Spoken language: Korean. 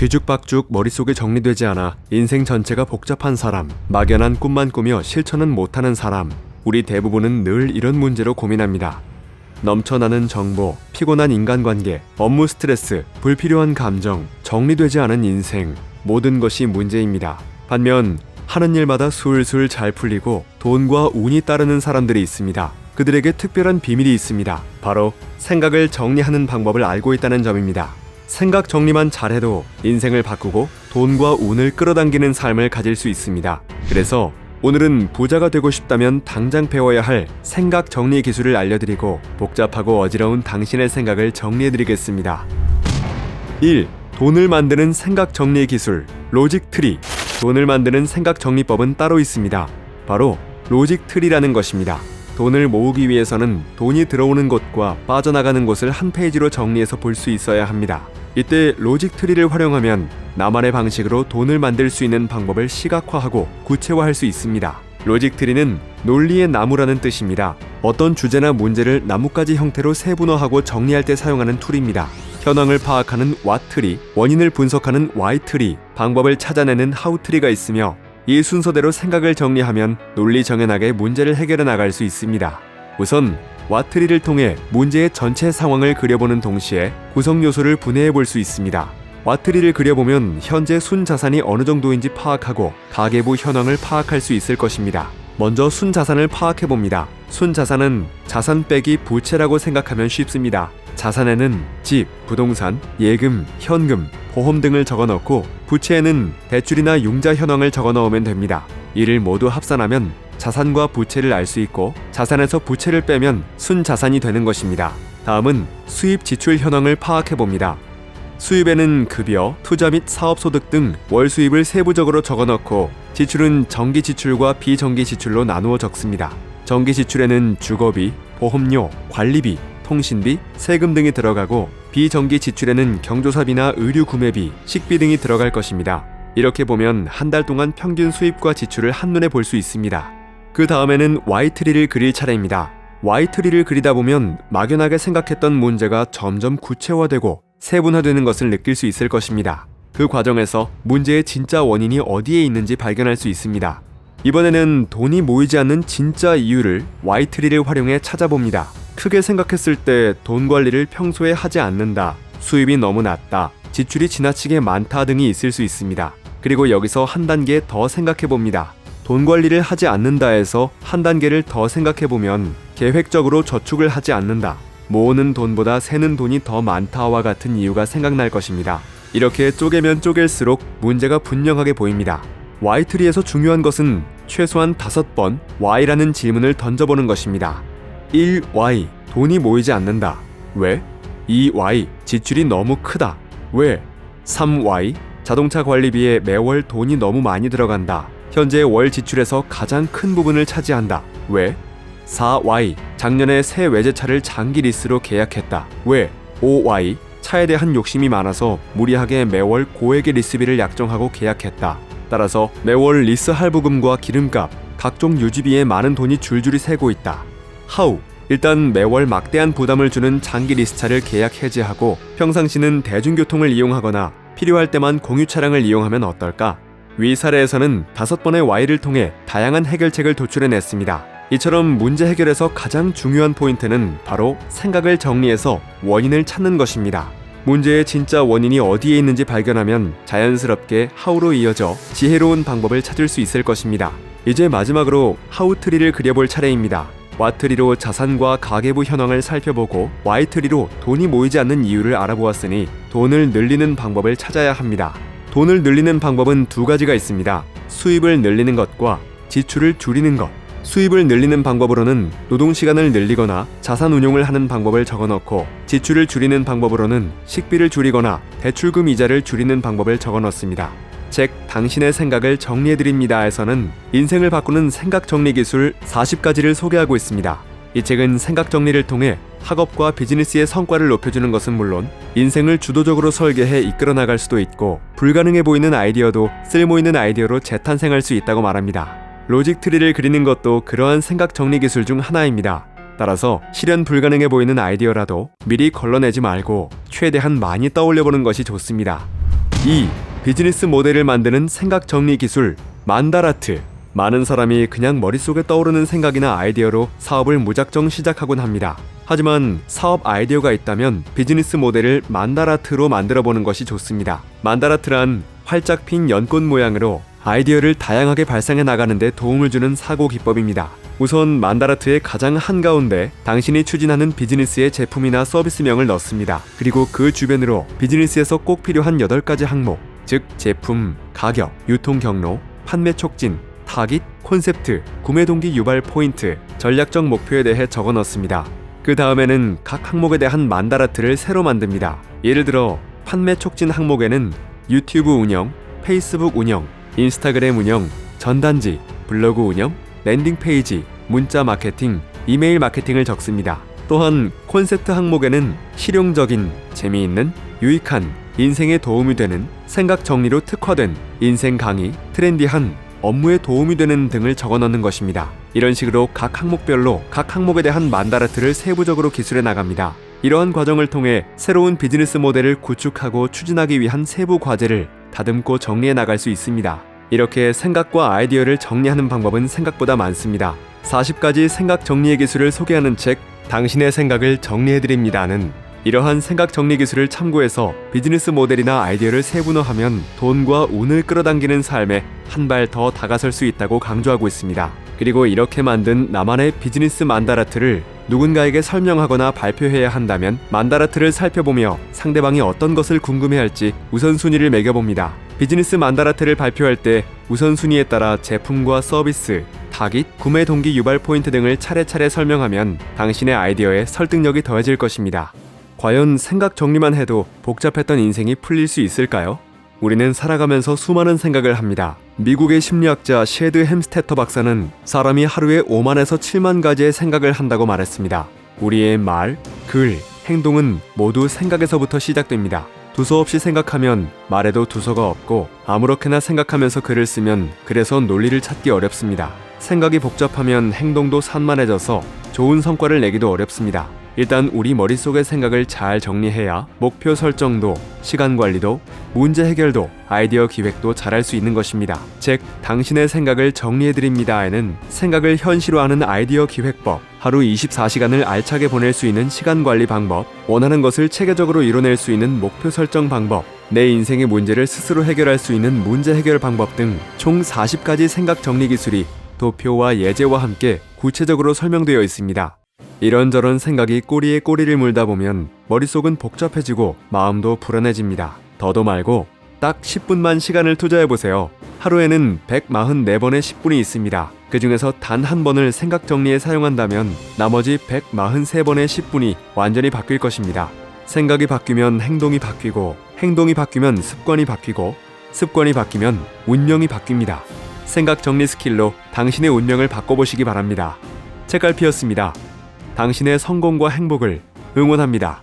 뒤죽박죽 머릿속에 정리되지 않아 인생 전체가 복잡한 사람, 막연한 꿈만 꾸며 실천은 못하는 사람, 우리 대부분은 늘 이런 문제로 고민합니다. 넘쳐나는 정보, 피곤한 인간관계, 업무 스트레스, 불필요한 감정, 정리되지 않은 인생, 모든 것이 문제입니다. 반면 하는 일마다 술술 잘 풀리고 돈과 운이 따르는 사람들이 있습니다. 그들에게 특별한 비밀이 있습니다. 바로 생각을 정리하는 방법을 알고 있다는 점입니다. 생각 정리만 잘해도 인생을 바꾸고 돈과 운을 끌어당기는 삶을 가질 수 있습니다. 그래서 오늘은 부자가 되고 싶다면 당장 배워야 할 생각 정리 기술을 알려드리고 복잡하고 어지러운 당신의 생각을 정리해드리겠습니다. 1. 돈을 만드는 생각 정리 기술 로직 트리 돈을 만드는 생각 정리법은 따로 있습니다. 바로 로직 트리라는 것입니다. 돈을 모으기 위해서는 돈이 들어오는 곳과 빠져나가는 곳을 한 페이지로 정리해서 볼 수 있어야 합니다. 이때 로직 트리를 활용하면 나만의 방식으로 돈을 만들 수 있는 방법을 시각화하고 구체화할 수 있습니다. 로직 트리는 논리의 나무라는 뜻입니다. 어떤 주제나 문제를 나뭇가지 형태로 세분화하고 정리할 때 사용하는 툴입니다. 현황을 파악하는 와트리, 원인을 분석하는 와이트리, 방법을 찾아내는 하우트리가 있으며 이 순서대로 생각을 정리하면 논리 정연하게 문제를 해결해 나갈 수 있습니다. 우선 와트리를 통해 문제의 전체 상황을 그려보는 동시에 구성 요소를 분해해 볼 수 있습니다. 와트리를 그려보면 현재 순 자산이 어느 정도인지 파악하고 가계부 현황을 파악할 수 있을 것입니다. 먼저 순 자산을 파악해 봅니다. 순 자산은 자산 빼기 부채라고 생각하면 쉽습니다. 자산에는 집, 부동산, 예금, 현금, 보험 등을 적어 넣고 부채에는 대출이나 융자 현황을 적어 넣으면 됩니다. 이를 모두 합산하면 자산과 부채를 알 수 있고 자산에서 부채를 빼면 순 자산이 되는 것입니다. 다음은 수입 지출 현황을 파악해 봅니다. 수입에는 급여, 투자 및 사업 소득 등 월 수입을 세부적으로 적어 넣고 지출은 정기 지출과 비정기 지출로 나누어 적습니다. 정기 지출에는 주거비, 보험료, 관리비, 통신비, 세금 등이 들어가고 비정기 지출에는 경조사비나 의류 구매비, 식비 등이 들어갈 것입니다. 이렇게 보면 한 달 동안 평균 수입과 지출을 한눈에 볼 수 있습니다. 그 다음에는 Y트리를 그릴 차례입니다. Y트리를 그리다 보면 막연하게 생각했던 문제가 점점 구체화되고 세분화되는 것을 느낄 수 있을 것입니다. 그 과정에서 문제의 진짜 원인이 어디에 있는지 발견할 수 있습니다. 이번에는 돈이 모이지 않는 진짜 이유를 Y트리를 활용해 찾아봅니다. 크게 생각했을 때 돈 관리를 평소에 하지 않는다, 수입이 너무 낮다, 지출이 지나치게 많다 등이 있을 수 있습니다. 그리고 여기서 한 단계 더 생각해 봅니다. 돈 관리를 하지 않는다에서 한 단계를 더 생각해 보면 계획적으로 저축을 하지 않는다. 모으는 돈보다 새는 돈이 더 많다와 같은 이유가 생각날 것입니다. 이렇게 쪼개면 쪼갤수록 문제가 분명하게 보입니다. Y트리에서 중요한 것은 최소한 다섯 번 Y라는 질문을 던져보는 것입니다. 1Y 돈이 모이지 않는다. 왜? 2Y 지출이 너무 크다. 왜? 3Y 자동차 관리비에 매월 돈이 너무 많이 들어간다. 현재 월 지출에서 가장 큰 부분을 차지한다. 왜? 4Y 작년에 새 외제차를 장기 리스로 계약했다. 왜? 5Y 차에 대한 욕심이 많아서 무리하게 매월 고액의 리스비를 약정하고 계약했다. 따라서 매월 리스 할부금과 기름값, 각종 유지비에 많은 돈이 줄줄이 새고 있다. 하우 일단 매월 막대한 부담을 주는 장기 리스차를 계약 해지하고 평상시는 대중교통을 이용하거나 필요할 때만 공유 차량을 이용하면 어떨까? 위 사례에서는 다섯 번의 Y를 통해 다양한 해결책을 도출해냈습니다. 이처럼 문제 해결에서 가장 중요한 포인트는 바로 생각을 정리해서 원인을 찾는 것입니다. 문제의 진짜 원인이 어디에 있는지 발견하면 자연스럽게 하우로 이어져 지혜로운 방법을 찾을 수 있을 것입니다. 이제 마지막으로 하우 트리를 그려볼 차례입니다. 와트리로 자산과 가계부 현황을 살펴보고 Y트리로 돈이 모이지 않는 이유를 알아보았으니 돈을 늘리는 방법을 찾아야 합니다. 돈을 늘리는 방법은 두 가지가 있습니다. 수입을 늘리는 것과 지출을 줄이는 것. 수입을 늘리는 방법으로는 노동 시간을 늘리거나 자산 운용을 하는 방법을 적어 넣고 지출을 줄이는 방법으로는 식비를 줄이거나 대출금 이자를 줄이는 방법을 적어 넣습니다. 책 당신의 생각을 정리해 드립니다에서는 인생을 바꾸는 생각 정리 기술 40가지를 소개하고 있습니다. 이 책은 생각 정리를 통해 학업과 비즈니스의 성과를 높여주는 것은 물론 인생을 주도적으로 설계해 이끌어 나갈 수도 있고 불가능해 보이는 아이디어도 쓸모 있는 아이디어로 재탄생할 수 있다고 말합니다. 로직 트리를 그리는 것도 그러한 생각 정리 기술 중 하나입니다. 따라서 실현 불가능해 보이는 아이디어라도 미리 걸러내지 말고 최대한 많이 떠올려 보는 것이 좋습니다. 2. 비즈니스 모델을 만드는 생각 정리 기술 만다라트. 많은 사람이 그냥 머릿속에 떠오르는 생각이나 아이디어로 사업을 무작정 시작하곤 합니다. 하지만 사업 아이디어가 있다면 비즈니스 모델을 만다라트로 만들어 보는 것이 좋습니다. 만다라트란 활짝 핀 연꽃 모양으로 아이디어를 다양하게 발상해 나가는 데 도움을 주는 사고 기법입니다. 우선 만다라트의 가장 한가운데 당신이 추진하는 비즈니스의 제품이나 서비스명을 넣습니다. 그리고 그 주변으로 비즈니스에서 꼭 필요한 8가지 항목, 즉 제품, 가격, 유통 경로, 판매 촉진, 타깃, 콘셉트, 구매 동기 유발 포인트, 전략적 목표에 대해 적어 넣습니다. 그 다음에는 각 항목에 대한 만다라트를 새로 만듭니다. 예를 들어 판매 촉진 항목에는 유튜브 운영, 페이스북 운영, 인스타그램 운영, 전단지, 블로그 운영, 랜딩 페이지, 문자 마케팅, 이메일 마케팅을 적습니다. 또한 콘셉트 항목에는 실용적인, 재미있는, 유익한, 인생에 도움이 되는, 생각 정리로 특화된, 인생 강의, 트렌디한, 업무에 도움이 되는 등을 적어 넣는 것입니다. 이런 식으로 각 항목별로 각 항목에 대한 만다라트를 세부적으로 기술해 나갑니다. 이러한 과정을 통해 새로운 비즈니스 모델을 구축하고 추진하기 위한 세부 과제를 다듬고 정리해 나갈 수 있습니다. 이렇게 생각과 아이디어를 정리하는 방법은 생각보다 많습니다. 40가지 생각 정리의 기술을 소개하는 책 당신의 생각을 정리해 드립니다는 이러한 생각 정리 기술을 참고해서 비즈니스 모델이나 아이디어를 세분화하면 돈과 운을 끌어당기는 삶에 한 발 더 다가설 수 있다고 강조하고 있습니다. 그리고 이렇게 만든 나만의 비즈니스 만다라트를 누군가에게 설명하거나 발표해야 한다면 만다라트를 살펴보며 상대방이 어떤 것을 궁금해할지 우선순위를 매겨봅니다. 비즈니스 만다라트를 발표할 때 우선순위에 따라 제품과 서비스, 타깃, 구매 동기 유발 포인트 등을 차례차례 설명하면 당신의 아이디어에 설득력이 더해질 것입니다. 과연 생각 정리만 해도 복잡했던 인생이 풀릴 수 있을까요? 우리는 살아가면서 수많은 생각을 합니다. 미국의 심리학자 셰드 햄스테터 박사는 사람이 하루에 5만에서 7만 가지의 생각을 한다고 말했습니다. 우리의 말, 글, 행동은 모두 생각에서부터 시작됩니다. 두서 없이 생각하면 말에도 두서가 없고 아무렇게나 생각하면서 글을 쓰면 그래서 논리를 찾기 어렵습니다. 생각이 복잡하면 행동도 산만해져서 좋은 성과를 내기도 어렵습니다. 일단 우리 머릿속의 생각을 잘 정리해야 목표 설정도, 시간 관리도, 문제 해결도, 아이디어 기획도 잘할 수 있는 것입니다. 즉, 당신의 생각을 정리해드립니다에는 생각을 현실화하는 아이디어 기획법, 하루 24시간을 알차게 보낼 수 있는 시간 관리 방법, 원하는 것을 체계적으로 이뤄낼 수 있는 목표 설정 방법, 내 인생의 문제를 스스로 해결할 수 있는 문제 해결 방법 등 총 40가지 생각 정리 기술이 도표와 예제와 함께 구체적으로 설명되어 있습니다. 이런저런 생각이 꼬리에 꼬리를 물다 보면 머릿속은 복잡해지고 마음도 불안해집니다. 더도 말고 딱 10분만 시간을 투자해 보세요. 하루에는 144번의 10분이 있습니다. 그 중에서 단 한 번을 생각 정리에 사용한다면 나머지 143번의 10분이 완전히 바뀔 것입니다. 생각이 바뀌면 행동이 바뀌고 행동이 바뀌면 습관이 바뀌고 습관이 바뀌면 운명이 바뀝니다. 생각 정리 스킬로 당신의 운명을 바꿔보시기 바랍니다. 책갈피였습니다. 당신의 성공과 행복을 응원합니다.